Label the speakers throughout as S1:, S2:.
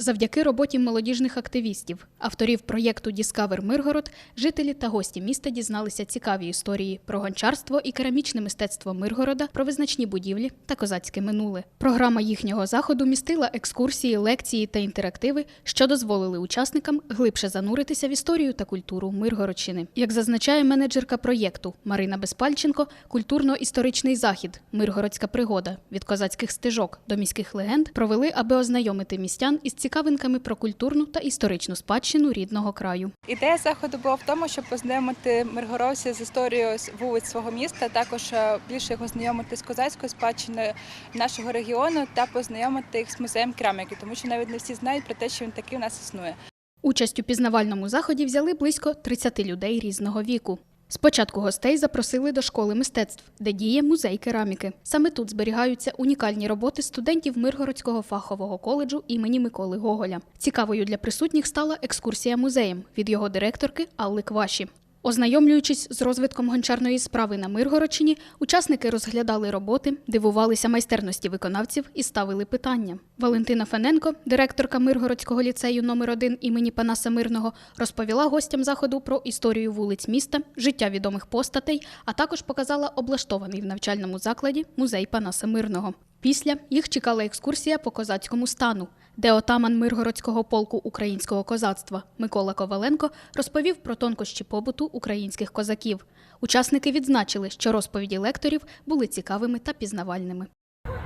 S1: Завдяки роботі молодіжних активістів, авторів проєкту Діскавер Миргород, жителі та гості міста дізналися цікаві історії про гончарство і керамічне мистецтво Миргорода, про визначні будівлі та козацьке минуле. Програма їхнього заходу містила екскурсії, лекції та інтерактиви, що дозволили учасникам глибше зануритися в історію та культуру Миргородщини. Як зазначає менеджерка проєкту Марина Безпальченко, культурно-історичний захід Миргородська пригода від козацьких стежок до міських легенд провели, аби ознайомити містян із цікавинками про культурну та історичну спадщину рідного краю.
S2: Ідея заходу була в тому, щоб познайомити миргородців з історією вулиць свого міста, також е, більше їх ознайомити з козацькою спадщиною нашого регіону та познайомити їх з музеєм кераміки, тому що навіть не всі знають про те, що він такий у нас існує.
S1: Участь у пізнавальному заході взяли близько 30 людей різного віку. Спочатку гостей запросили до школи мистецтв, де діє музей кераміки. Саме тут зберігаються унікальні роботи студентів Миргородського фахового коледжу імені Миколи Гоголя. Цікавою для присутніх стала екскурсія музеєм від його директорки Алли Кваші. Ознайомлюючись з розвитком гончарної справи на Миргородщині, учасники розглядали роботи, дивувалися майстерності виконавців і ставили питання. Валентина Фененко, директорка Миргородського ліцею номер 1 імені Панаса Мирного, розповіла гостям заходу про історію вулиць міста, життя відомих постатей, а також показала облаштований в навчальному закладі музей Панаса Мирного. Після їх чекала екскурсія по козацькому стану, де отаман Миргородського полку українського козацтва Микола Коваленко розповів про тонкощі побуту українських козаків. Учасники відзначили, що розповіді лекторів були цікавими та пізнавальними.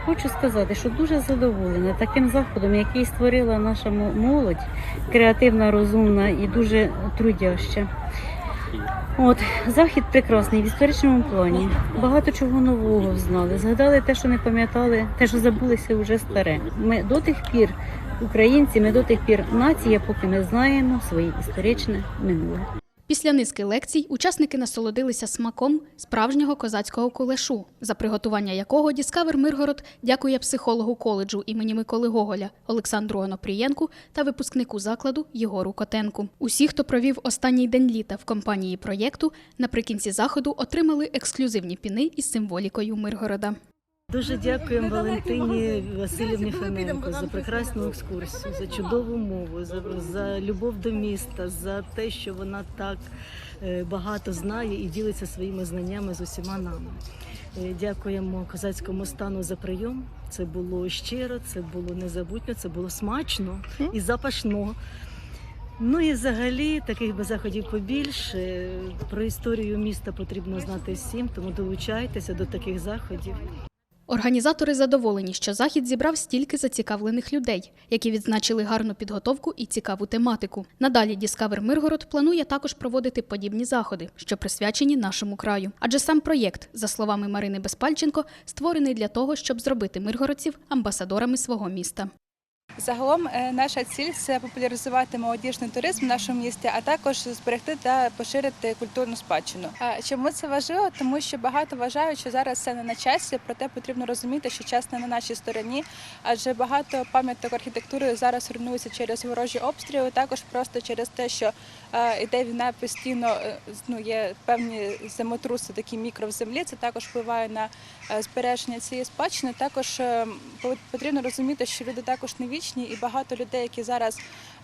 S3: Хочу сказати, що дуже задоволена таким заходом, який створила наша молодь, креативна, розумна і дуже трудяща. От захід прекрасний в історичному плані. Багато чого нового знали. Згадали те, що не пам'ятали, те, що забулися вже старе. Ми до тих пір, українці, ми до тих пір нація, поки ми знаємо своє історичне минуле.
S1: Після низки лекцій учасники насолодилися смаком справжнього козацького кулешу, за приготування якого Діскавер Миргород дякує психологу коледжу імені Миколи Гоголя Олександру Онопрієнку та випускнику закладу Єгору Котенку. Усі, хто провів останній день літа в компанії проєкту, наприкінці заходу отримали ексклюзивні піни із символікою Миргорода.
S4: Дуже дякуємо Валентині Васильівні Фененко за прекрасну екскурсію, за чудову мову, за, за любов до міста, за те, що вона так е, багато знає і ділиться своїми знаннями з усіма нами. Е, Дякуємо козацькому стану за прийом. Це було щиро, це було незабутньо, це було смачно і запашно. Ну і взагалі таких би заходів побільше. Про історію міста потрібно знати всім, тому долучайтеся до таких заходів.
S1: Організатори задоволені, що захід зібрав стільки зацікавлених людей, які відзначили гарну підготовку і цікаву тематику. Надалі Діскавер Миргород планує також проводити подібні заходи, що присвячені нашому краю. Адже сам проєкт, за словами Марини Безпальченко, створений для того, щоб зробити миргородців амбасадорами свого міста.
S2: Загалом е, наша ціль це популяризувати молодіжний туризм в нашому місті, а також зберегти та поширити культурну спадщину. Чому це важливо? Тому що багато вважають, що зараз це не на часі, проте потрібно розуміти, що час не на нашій стороні, адже багато пам'яток архітектури зараз руйнуються через ворожі обстріли, також просто через те, що е, іде війна постійно. е, Ну є певні землетруси, такі мікро в землі. Це також впливає на е, збереження цієї спадщини. Також е, по- потрібно розуміти, що люди також не вічні, і багато людей, які зараз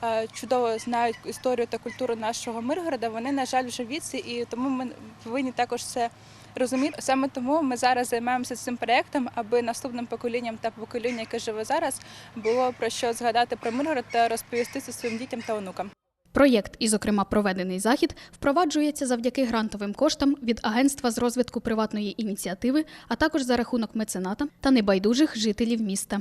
S2: е, чудово знають історію та культуру нашого Миргорода, вони на жаль вже віці, і тому ми повинні також це. Розуміти саме тому ми зараз займаємося цим проєктом, аби наступним поколінням та покоління, яке живе зараз, було про що згадати про Миргород та розповісти це своїм дітям та онукам.
S1: Проєкт, і, зокрема, проведений захід, впроваджується завдяки грантовим коштам від Агентства з розвитку приватної ініціативи, а також за рахунок мецената та небайдужих жителів міста.